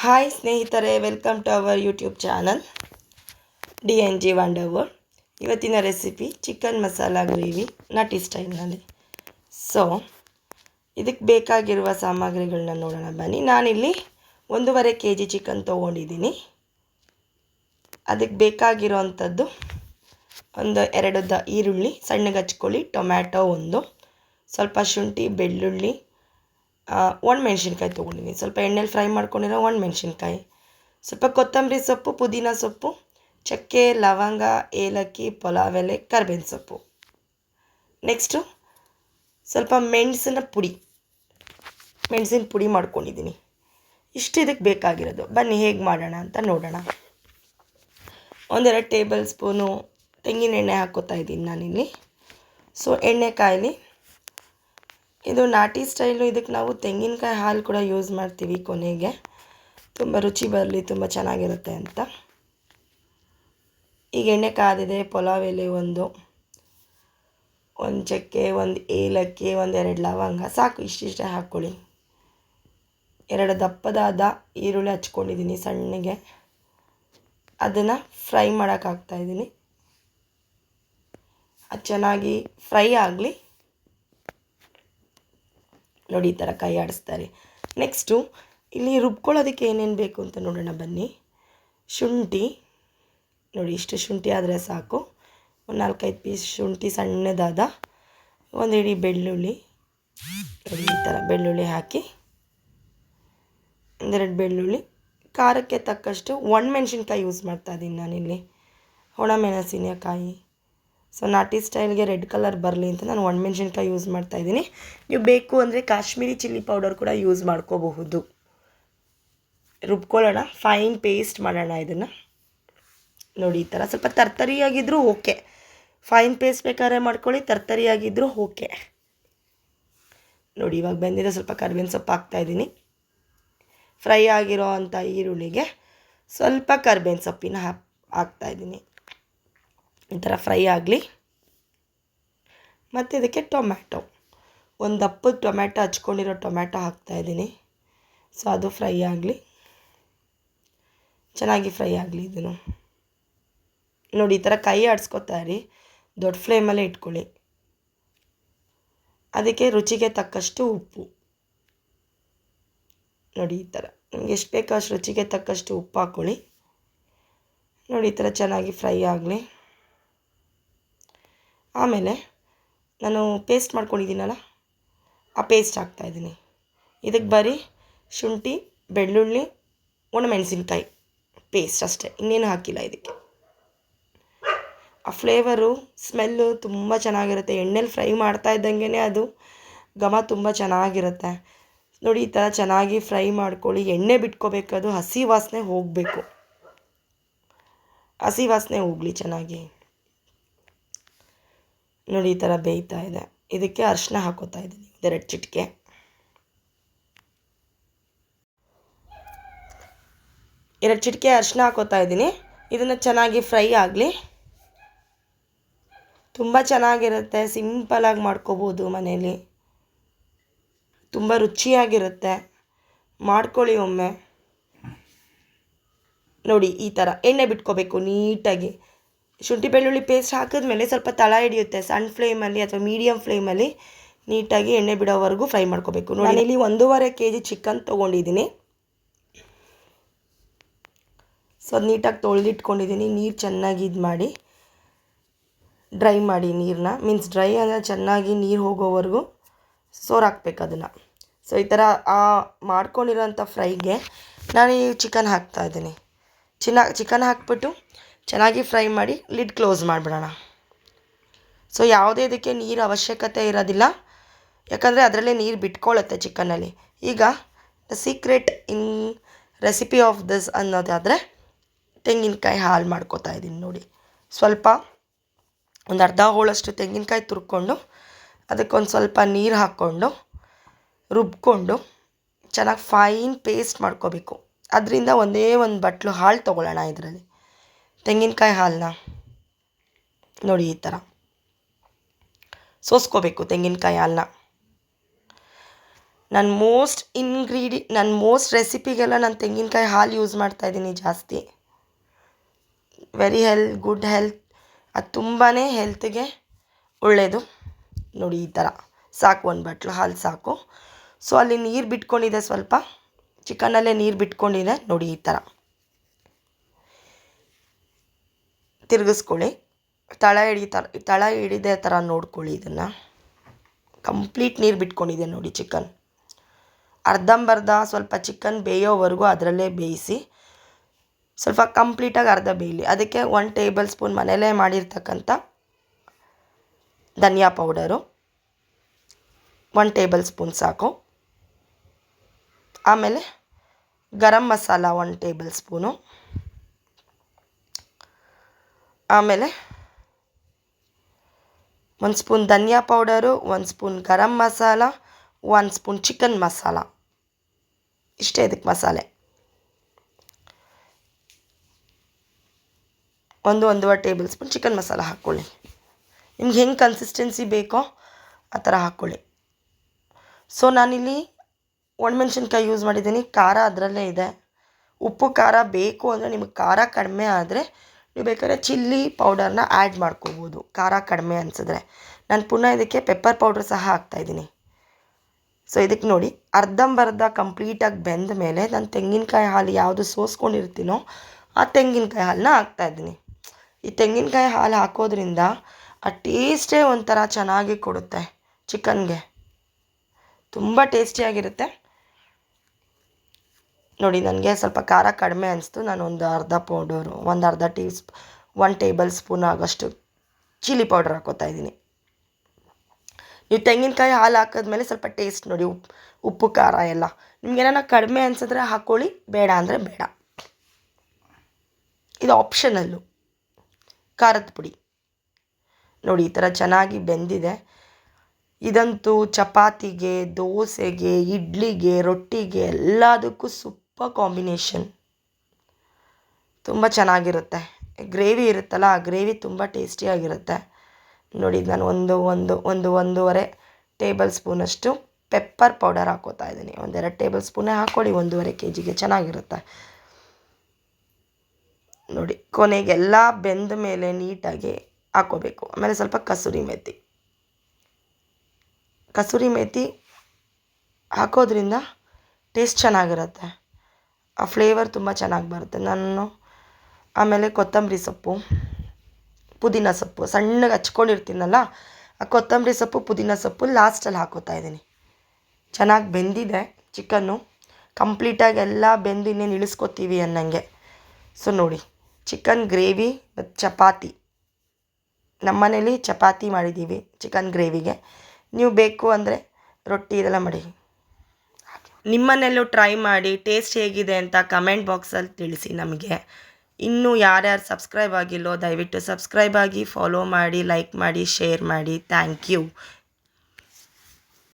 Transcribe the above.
Hi ಸ್ನೇಹಿತರೆ welcome to our YouTube channel D N G ವಂಡರ್ವರ್ ಇವತ್ತಿನ recipe chicken masala gravy ನಟಿ ಸ್ಟೈಲ್ನಲ್ಲಿ so ಇದಕ್ಕೆ ಬೇಕಾಗಿರುವ ಸಾಮಗ್ರಿಗಳನ್ನ ನೋಡೋಣ. ಬನ್ನಿ, ನಾನಿಲ್ಲಿ ಒಂದೂವರೆ ಕೆ ಜಿ ಚಿಕನ್ ತೊಗೊಂಡಿದ್ದೀನಿ. ಅದಕ್ಕೆ ಬೇಕಾಗಿರೋ ಅಂಥದ್ದು ಒಂದು ಎರಡು ದ ಈರುಳ್ಳಿ ಸಣ್ಣಗೆ ಹಚ್ಕೊಳ್ಳಿ ಟೊಮ್ಯಾಟೊ ಒಂದು, ಸ್ವಲ್ಪ ಶುಂಠಿ, ಬೆಳ್ಳುಳ್ಳಿ ಒಣ ಮೆಣಸಿನ್ಕಾಯಿ ತೊಗೊಂಡಿನಿ. ಸ್ವಲ್ಪ ಎಣ್ಣೆಲಿ ಫ್ರೈ ಮಾಡ್ಕೊಂಡಿರೋ ಒಣ ಮೆಣಸಿನ್ಕಾಯಿ ಸ್ವಲ್ಪ ಕೊತ್ತಂಬರಿ ಸೊಪ್ಪು, ಪುದೀನ ಸೊಪ್ಪು, ಚಕ್ಕೆ, ಲವಂಗ, ಏಲಕ್ಕಿ, ಪಲಾವ್ ಎಲೆ, ಕರ್ಬೇವಿನ ಸೊಪ್ಪು. ನೆಕ್ಸ್ಟು ಸ್ವಲ್ಪ ಮೆಣಸಿನ ಪುಡಿ. ಮೆಣಸಿನ ಪುಡಿ ಮಾಡ್ಕೊಂಡಿದ್ದೀನಿ ಇಷ್ಟು ಇದಕ್ಕೆ ಬೇಕಾಗಿರೋದು. ಬನ್ನಿ ಹೇಗೆ ಮಾಡೋಣ ಅಂತ ನೋಡೋಣ. ಒಂದೆರಡು ಟೇಬಲ್ ಸ್ಪೂನು ತೆಂಗಿನ ಎಣ್ಣೆ ಹಾಕೋತಾ ಇದ್ದೀನಿ ನಾನಿಲ್ಲಿ. ಸೊ, ಎಣ್ಣೆ ಕಾಯಲಿ ಇದು ನಾಟಿ ಸ್ಟೈಲು, ಇದಕ್ಕೆ ನಾವು ತೆಂಗಿನಕಾಯಿ ಹಾಲು ಕೂಡ ಯೂಸ್ ಮಾಡ್ತೀವಿ ಕೊನೆಗೆ. ತುಂಬ ರುಚಿ ಬರಲಿ, ತುಂಬ ಚೆನ್ನಾಗಿರುತ್ತೆ ಅಂತ. ಈಗ ಎಣ್ಣೆ ಕಾದಿದೆ, ಪಲಾವ್ ಎಲೆ ಒಂದು. ಒಂದು ಚಕ್ಕೆ, ಒಂದು ಏಲಕ್ಕಿ ಒಂದೆರಡು ಲವಂಗ. ಸಾಕು, ಇಷ್ಟಿಷ್ಟೇ ಹಾಕ್ಕೊಳ್ಳಿ. ಎರಡು ದಪ್ಪದಾದ ಈರುಳ್ಳಿ ಹಚ್ಕೊಂಡಿದ್ದೀನಿ ಸಣ್ಣಗೆ. ಅದನ್ನು ಫ್ರೈ ಮಾಡೋಕ್ಕಾಗ್ತಾಯಿದ್ದೀನಿ ಅದು ಚೆನ್ನಾಗಿ ಫ್ರೈ ಆಗಲಿ. ನೋಡಿ ಈ ಥರ ಕೈ ಆಡಿಸ್ತಾರೆ. ನೆಕ್ಸ್ಟು ಇಲ್ಲಿ ರುಬ್ಕೊಳ್ಳೋದಕ್ಕೆ ಏನೇನು ಬೇಕು ಅಂತ ನೋಡೋಣ ಬನ್ನಿ. ಶುಂಠಿ, ನೋಡಿ ಇಷ್ಟು ಶುಂಠಿ ಆದರೆ ಸಾಕು. ಒಂದು ನಾಲ್ಕೈದು ಪೀಸ್ ಶುಂಠಿ ಸಣ್ಣದಾದ ಒಂದು ಇಡೀ ಬೆಳ್ಳುಳ್ಳಿ ಈ ಥರ ಬೆಳ್ಳುಳ್ಳಿ ಹಾಕಿ ಒಂದೆರಡು ಬೆಳ್ಳುಳ್ಳಿ. ಖಾರಕ್ಕೆ ತಕ್ಕಷ್ಟು ಒಣಮೆಣ್ಸಿನ್ಕಾಯಿ ಯೂಸ್ ಮಾಡ್ತಾ ಇದ್ದೀನಿ ನಾನಿಲ್ಲಿ. ಒಣಮೆಣಸಿನಕಾಯಿ ಸೊ ನಾಟಿ ಸ್ಟೈಲ್ಗೆ ರೆಡ್ ಕಲರ್ ಬರಲಿ ಅಂತ ನಾನು ಒಣಮೆಣ್ಸಿನ್ಕಾಯಿ ಯೂಸ್ ಮಾಡ್ತಾ ಇದ್ದೀನಿ. ನೀವು ಬೇಕು ಅಂದರೆ ಕಾಶ್ಮೀರಿ ಚಿಲ್ಲಿ ಪೌಡರ್ ಕೂಡ ಯೂಸ್ ಮಾಡ್ಕೋಬಹುದು. ರುಬ್ಕೊಳ್ಳೋಣ. ಫೈನ್ ಪೇಸ್ಟ್ ಮಾಡೋಣ ಇದನ್ನು. ನೋಡಿ, ಈ ಥರ ಸ್ವಲ್ಪ ತರ್ತರಿಯಾಗಿದ್ದರೂ ಓಕೆ ಫೈನ್ ಪೇಸ್ಟ್ ಬೇಕಾದ್ರೆ ಮಾಡ್ಕೊಳ್ಳಿ ತರ್ತರಿಯಾಗಿದ್ದರೂ ಓಕೆ ನೋಡಿ, ಇವಾಗ ಬಂದಿದೆ ಸ್ವಲ್ಪ ಕರ್ಬೇವಿನ ಸೊಪ್ಪು ಹಾಕ್ತಾಯಿದ್ದೀನಿ ಫ್ರೈ ಆಗಿರೋ ಅಂಥ ಈರುಳ್ಳಿಗೆ ಸ್ವಲ್ಪ ಕರ್ಬೇವಿನ ಸೊಪ್ಪಿನ ಹಾಕ್ ಹಾಕ್ತಾಯಿದ್ದೀನಿ ಈ ಫ್ರೈ ಆಗಲಿ. ಮತ್ತು ಇದಕ್ಕೆ ಟೊಮ್ಯಾಟೊ. ಒಂದು ದಪ್ಪದ ಟೊಮ್ಯಾಟೊ ಹಚ್ಕೊಂಡಿರೋ ಟೊಮ್ಯಾಟೊ ಹಾಕ್ತಾಯಿದ್ದೀನಿ ಸೊ, ಅದು ಫ್ರೈ ಆಗಲಿ. ಚೆನ್ನಾಗಿ ಫ್ರೈ ಆಗಲಿ ಇದನ್ನು. ನೋಡಿ, ಈ ಥರ ಕೈ ಆಡಿಸ್ಕೊತಾ ಇರಿ. ದೊಡ್ಡ ಫ್ಲೇಮಲ್ಲೇ ಇಟ್ಕೊಳ್ಳಿ. ಅದಕ್ಕೆ ರುಚಿಗೆ ತಕ್ಕಷ್ಟು ಉಪ್ಪು. ನೋಡಿ, ಈ ಥರ. ನಿಮ್ಗೆ ಎಷ್ಟು ಬೇಕೋ ಅಷ್ಟು ರುಚಿಗೆ ತಕ್ಕಷ್ಟು ಉಪ್ಪು ಹಾಕ್ಕೊಳ್ಳಿ. ನೋಡಿ, ಈ ಥರ ಚೆನ್ನಾಗಿ ಫ್ರೈ ಆಗಲಿ. ಆಮೇಲೆ ನಾನು ಪೇಸ್ಟ್ ಮಾಡ್ಕೊಂಡಿದ್ದೀನಲ್ಲ, ಆ ಪೇಸ್ಟ್ ಹಾಕ್ತಾಯಿದ್ದೀನಿ ಇದಕ್ಕೆ ಬರೀ ಶುಂಠಿ, ಬೆಳ್ಳುಳ್ಳಿ, ಒಣಮೆಣಸಿನ್ಕಾಯಿ ಪೇಸ್ಟ್ ಅಷ್ಟೇ, ಇನ್ನೇನು ಹಾಕಿಲ್ಲ ಇದಕ್ಕೆ. ಆ ಫ್ಲೇವರು ಸ್ಮೆಲ್ಲು ತುಂಬ ಚೆನ್ನಾಗಿರುತ್ತೆ. ಎಣ್ಣೆಲಿ ಫ್ರೈ ಮಾಡ್ತಾ ಇದ್ದಂಗೆ ಅದು ಘಮ ತುಂಬ ಚೆನ್ನಾಗಿರುತ್ತೆ. ನೋಡಿ, ಈ ಥರ ಚೆನ್ನಾಗಿ ಫ್ರೈ ಮಾಡ್ಕೊಳ್ಳಿ. ಎಣ್ಣೆ ಬಿಟ್ಕೋಬೇಕದು ಹಸಿ ವಾಸನೆ ಹೋಗಬೇಕು. ಹಸಿ ವಾಸನೆ ಹೋಗಲಿ ಚೆನ್ನಾಗಿ. ನೋಡಿ, ಈ ಥರ ಬೇಯ್ತಾ ಇದೆ. ಇದಕ್ಕೆ ಅರಿಶಿನ ಹಾಕೋತಾ ಇದ್ದೀನಿ ಎರಡು ಚಿಟಿಕೆ. ಎರಡು ಚಿಟಿಕೆ ಅರಿಶಿನ ಹಾಕೋತಾ ಇದ್ದೀನಿ. ಇದನ್ನು ಚೆನ್ನಾಗಿ ಫ್ರೈ ಆಗಲಿ. ತುಂಬ ಚೆನ್ನಾಗಿರುತ್ತೆ ಸಿಂಪಲಾಗಿ ಮಾಡ್ಕೋಬೋದು ಮನೇಲಿ. ತುಂಬ ರುಚಿಯಾಗಿರುತ್ತೆ. ಮಾಡ್ಕೊಳ್ಳಿ ಒಮ್ಮೆ. ನೋಡಿ, ಈ ಥರ ಎಣ್ಣೆ ಬಿಟ್ಕೋಬೇಕು ನೀಟಾಗಿ. ಶುಂಠಿ ಬೆಳ್ಳುಳ್ಳಿ ಪೇಸ್ಟ್ ಹಾಕಿದ್ಮೇಲೆ ಸ್ವಲ್ಪ ತಳ ಹಿಡಿಯುತ್ತೆ, ಸಣ್ಣ ಫ್ಲೇಮಲ್ಲಿ ಅಥವಾ ಮೀಡಿಯಮ್ ಫ್ಲೇಮಲ್ಲಿ ನೀಟಾಗಿ ಎಣ್ಣೆ ಬಿಡೋವರೆಗೂ ಫ್ರೈ ಮಾಡ್ಕೋಬೇಕು. ನಾನಿಲ್ಲಿ ಒಂದೂವರೆ ಕೆ ಜಿ ಚಿಕನ್ ತೊಗೊಂಡಿದ್ದೀನಿ. ಸೊ, ಅದು ನೀಟಾಗಿ ತೊಳೆದಿಟ್ಕೊಂಡಿದ್ದೀನಿ. ನೀರು ಚೆನ್ನಾಗಿ ಇದು ಮಾಡಿ ಡ್ರೈ ಮಾಡಿ ನೀರನ್ನ ಮೀನ್ಸ್ ಡ್ರೈ ಅಂದರೆ ಚೆನ್ನಾಗಿ ನೀರು ಹೋಗೋವರೆಗೂ ಸೋರ್ ಹಾಕ್ಬೇಕು ಅದನ್ನು. ಸೊ ಈ ಥರ ಆ ಮಾಡ್ಕೊಂಡಿರೋಂಥ ಫ್ರೈಗೆ ನಾನು ಈ ಚಿಕನ್ ಹಾಕ್ತಾಯಿದ್ದೀನಿ ಚಿನ್ನ ಚಿಕನ್ ಹಾಕ್ಬಿಟ್ಟು ಚೆನ್ನಾಗಿ ಫ್ರೈ ಮಾಡಿ ಲಿಡ್ ಕ್ಲೋಸ್ ಮಾಡಿಬಿಡೋಣ. ಸೊ ಯಾವುದೇ ಇದಕ್ಕೆ ನೀರು ಅವಶ್ಯಕತೆ ಇರೋದಿಲ್ಲ. ಯಾಕಂದರೆ ಅದರಲ್ಲೇ ನೀರು ಬಿಟ್ಕೊಳ್ಳುತ್ತೆ ಚಿಕನಲ್ಲಿ. ಈಗ the secret in recipe of this ಅನ್ನೋದಾದರೆ ತೆಂಗಿನಕಾಯಿ ಹಾಲು ಮಾಡ್ಕೋತಾ ಇದ್ದೀನಿ ನೋಡಿ. ಸ್ವಲ್ಪ ಒಂದು ಅರ್ಧ ಹೋಳಷ್ಟು ತೆಂಗಿನಕಾಯಿ ತುರ್ಕೊಂಡು ಅದಕ್ಕೊಂದು ಸ್ವಲ್ಪ ನೀರು ಹಾಕ್ಕೊಂಡು ರುಬ್ಕೊಂಡು ಚೆನ್ನಾಗಿ ಫೈನ್ ಪೇಸ್ಟ್ ಮಾಡ್ಕೋಬೇಕು. ಅದರಿಂದ ಒಂದೇ ಒಂದು ಬಟ್ಲು ಹಾಲು ತೊಗೊಳ್ಳೋಣ ಇದರಲ್ಲಿ. ತೆಂಗಿನಕಾಯಿ ಹಾಲನ್ನ ನೋಡಿ ಈ ಥರ. ಸೋಸ್ಕೋಬೇಕು ತೆಂಗಿನಕಾಯಿ ಹಾಲನ್ನ. ನನ್ನ ಮೋಸ್ಟ್ ಇನ್ಗ್ರೀಡಿ ನನ್ನ ಮೋಸ್ಟ್ ರೆಸಿಪಿಗೆಲ್ಲ ನಾನು ತೆಂಗಿನಕಾಯಿ ಹಾಲು ಯೂಸ್ ಮಾಡ್ತಾಯಿದ್ದೀನಿ ಜಾಸ್ತಿ. ವೆರಿ ಹೆಲ್, ಗುಡ್ ಹೆಲ್ತ್, ಅದು ತುಂಬಾ ಹೆಲ್ತ್ಗೆ ಒಳ್ಳೆಯದು ನೋಡಿ ಈ ಥರ. ಸಾಕು ಒಂದು ಬಟ್ಲು, ಹಾಲು ಸಾಕು. ಸೊ ಅಲ್ಲಿ ನೀರು ಬಿಟ್ಕೊಂಡಿದೆ ಸ್ವಲ್ಪ. ಚಿಕನಲ್ಲೇ ನೀರು ಬಿಟ್ಕೊಂಡಿದೆ. ನೋಡಿ ಈ ಥರ. ತಿರುಗಿಸ್ಕೊಳ್ಳಿ. ತಳ ಹಿಡಿತಾರೆ ತಳ ಹಿಡಿದೇ ಥರ ನೋಡ್ಕೊಳ್ಳಿ ಇದನ್ನು. ಕಂಪ್ಲೀಟ್ ನೀರು ಬಿಟ್ಕೊಂಡಿದೆ ನೋಡಿ ಚಿಕನ್. ಅರ್ಧಂಬರ್ಧ ಸ್ವಲ್ಪ ಚಿಕನ್ ಬೇಯೋವರೆಗೂ ಅದರಲ್ಲೇ ಬೇಯಿಸಿ, ಸ್ವಲ್ಪ ಕಂಪ್ಲೀಟಾಗಿ ಅರ್ಧ ಬೇಯಲಿ. ಅದಕ್ಕೆ ಒನ್ ಟೇಬಲ್ ಸ್ಪೂನ್ ಮನೆಯಲ್ಲೇ ಮಾಡಿರ್ತಕ್ಕಂಥ ಧನಿಯಾ ಪೌಡರು. ಒನ್ ಟೇಬಲ್ ಸ್ಪೂನ್ ಸಾಕು. ಆಮೇಲೆ garam masala one table spoon ಆಮೇಲೆ ಒಂದು ಸ್ಪೂನ್ ಧನಿಯಾ ಪೌಡರು ಒಂದು ಸ್ಪೂನ್ ಗರಂ ಮಸಾಲ ಒಂದು ಸ್ಪೂನ್ ಚಿಕನ್ ಮಸಾಲ. ಇಷ್ಟೇ ಇದಕ್ಕೆ ಮಸಾಲೆ. ಒಂದು ಒಂದೂವರೆ ಟೇಬಲ್ ಸ್ಪೂನ್ ಚಿಕನ್ ಮಸಾಲ ಹಾಕ್ಕೊಳ್ಳಿ. ನಿಮ್ಗೆ ಹೆಂಗೆ ಕನ್ಸಿಸ್ಟೆನ್ಸಿ ಬೇಕೋ ಆ ಥರ ಹಾಕ್ಕೊಳ್ಳಿ. ಸೊ ನಾನಿಲ್ಲಿ ಒಣಮೆಣ್ಸಿನ್ಕಾಯಿ ಯೂಸ್ ಮಾಡಿದ್ದೀನಿ. ಖಾರ ಅದರಲ್ಲೇ ಇದೆ. ಉಪ್ಪು, ಖಾರ ಬೇಕು ಅಂದರೆ ನಿಮಗೆ ಖಾರ ಕಡಿಮೆ ಆದರೆ ನೀವು ಬೇಕಾದ್ರೆ ಚಿಲ್ಲಿ ಪೌಡರ್ನ ಆ್ಯಡ್ ಮಾಡ್ಕೋಬೋದು. ಖಾರ ಕಡಿಮೆ ಅನಿಸಿದ್ರೆ. ನಾನು ಪುನಃ ಇದಕ್ಕೆ ಪೆಪ್ಪರ್ ಪೌಡ್ರ್ ಸಹ ಹಾಕ್ತಾಯಿದ್ದೀನಿ ಸೊ ಇದಕ್ಕೆ ನೋಡಿ, ಅರ್ಧಂಬರ್ಧ ಕಂಪ್ಲೀಟಾಗಿ ಬೆಂದ ಮೇಲೆ ನಾನು ತೆಂಗಿನಕಾಯಿ ಹಾಲು ಯಾವುದು ಸೋಸ್ಕೊಂಡಿರ್ತೀನೋ ಆ ತೆಂಗಿನಕಾಯಿ ಹಾಲನ್ನ ಹಾಕ್ತಾಯಿದ್ದೀನಿ ಈ ತೆಂಗಿನಕಾಯಿ ಹಾಲು ಹಾಕೋದ್ರಿಂದ ಆ ಟೇಸ್ಟೇ ಒಂಥರ ಚೆನ್ನಾಗಿ ಕೊಡುತ್ತೆ ಚಿಕನ್ಗೆ. ತುಂಬ ಟೇಸ್ಟಿಯಾಗಿರುತ್ತೆ. ನೋಡಿ, ನನಗೆ ಸ್ವಲ್ಪ ಖಾರ ಕಡಿಮೆ ಅನಿಸ್ತು. ನಾನು ಒಂದು ಅರ್ಧ ಪೌಡರು, ಒಂದು ಅರ್ಧ ಟೀ ಸ್ಪ್ ಒನ್ ಟೇಬಲ್ ಸ್ಪೂನ್ ಆಗೋಷ್ಟು ಚಿಲ್ಲಿ ಪೌಡರ್ ಹಾಕೋತಾ ಇದ್ದೀನಿ. ನೀವು ತೆಂಗಿನಕಾಯಿ ಹಾಲು ಹಾಕಿದ್ಮೇಲೆ ಸ್ವಲ್ಪ ಟೇಸ್ಟ್ ನೋಡಿ ಉಪ್ಪು ಉಪ್ಪು, ಖಾರ ಎಲ್ಲ. ನಿಮ್ಗೆ ಏನಾರ ಕಡಿಮೆ ಅನಿಸಿದ್ರೆ ಹಾಕ್ಕೊಳ್ಳಿ ಬೇಡ ಅಂದರೆ ಬೇಡ. ಇದು ಆಪ್ಷನಲ್ಲು. ಖಾರದ ಪುಡಿ. ನೋಡಿ, ಈ ಥರ ಚೆನ್ನಾಗಿ ಬೆಂದಿದೆ. ಇದಂತೂ ಚಪಾತಿಗೆ, ದೋಸೆಗೆ, ಇಡ್ಲಿಗೆ, ರೊಟ್ಟಿಗೆ ಎಲ್ಲದಕ್ಕೂ ಸೂಪರ್ ಕಾಂಬಿನೇಷನ್. ತುಂಬ ಚೆನ್ನಾಗಿರುತ್ತೆ. ಗ್ರೇವಿ ಇರುತ್ತಲ್ಲ, ಆ ಗ್ರೇವಿ ತುಂಬ ಟೇಸ್ಟಿಯಾಗಿರುತ್ತೆ. ನೋಡಿ, ನಾನು ಒಂದು ಒಂದು ಒಂದು, ಒಂದೂವರೆ ಟೇಬಲ್ ಸ್ಪೂನಷ್ಟು ಪೆಪ್ಪರ್ ಪೌಡರ್ ಹಾಕೋತಾ ಇದ್ದೀನಿ. ಒಂದೆರಡು ಟೇಬಲ್ ಸ್ಪೂನೇ ಹಾಕ್ಕೊಳ್ಳಿ ಒಂದೂವರೆ ಕೆ ಜಿಗೆ ಚೆನ್ನಾಗಿರುತ್ತೆ. ನೋಡಿ, ಕೊನೆಗೆಲ್ಲ ಬೆಂದ ಮೇಲೆ ನೀಟಾಗಿ ಹಾಕೋಬೇಕು. ಆಮೇಲೆ ಸ್ವಲ್ಪ ಕಸೂರಿ ಮೇಥಿ ಕಸೂರಿ ಮೇಥಿ ಹಾಕೋದ್ರಿಂದ ಟೇಸ್ಟ್ ಚೆನ್ನಾಗಿರುತ್ತೆ. ಆ ಫ್ಲೇವರ್ ತುಂಬ ಚೆನ್ನಾಗಿ ಬರುತ್ತೆ. ನಾನು ಆಮೇಲೆ ಕೊತ್ತಂಬರಿ ಸೊಪ್ಪು, ಪುದೀನ ಸೊಪ್ಪು ಸಣ್ಣಗೆ ಹಚ್ಕೊಂಡಿರ್ತೀನಲ್ಲ, ಆ ಕೊತ್ತಂಬರಿ ಸೊಪ್ಪು, ಪುದೀನ ಸೊಪ್ಪು ಲಾಸ್ಟಲ್ಲಿ ಹಾಕೋತಾ ಇದ್ದೀನಿ. ಚೆನ್ನಾಗಿ ಬೆಂದಿದೆ ಚಿಕನ್ನು. ಕಂಪ್ಲೀಟಾಗಿ ಎಲ್ಲ ಬೆಂದು ಇನ್ನೇನು ಇಳಿಸ್ಕೊತೀವಿ ಅನ್ನಂಗೆ. ಸೊ ನೋಡಿ, ಚಿಕನ್ ಗ್ರೇವಿ ಮತ್ತು ಚಪಾತಿ. ನಮ್ಮ ಮನೇಲಿ ಚಪಾತಿ ಮಾಡಿದ್ದೀವಿ ಚಿಕನ್ ಗ್ರೇವಿಗೆ. ನೀವು ಬೇಕು ಅಂದರೆ ರೊಟ್ಟಿ ಇದೆಲ್ಲ ಮಾಡಿ. ನಿಮ್ಮನೆಯಲ್ಲೂ ಟ್ರೈ ಮಾಡಿ ಟೇಸ್ಟ್ ಹೇಗಿದೆ ಅಂತ ಕಮೆಂಟ್ ಬಾಕ್ಸಲ್ಲಿ ತಿಳಿಸಿ ನಮಗೆ. ಇನ್ನೂ ಯಾರ್ಯಾರು ಸಬ್ಸ್ಕ್ರೈಬ್ ಆಗಿಲ್ಲೋ ದಯವಿಟ್ಟು ಸಬ್ಸ್ಕ್ರೈಬ್ ಆಗಿ ಫಾಲೋ ಮಾಡಿ ಲೈಕ್ ಮಾಡಿ ಶೇರ್ ಮಾಡಿ. Thank you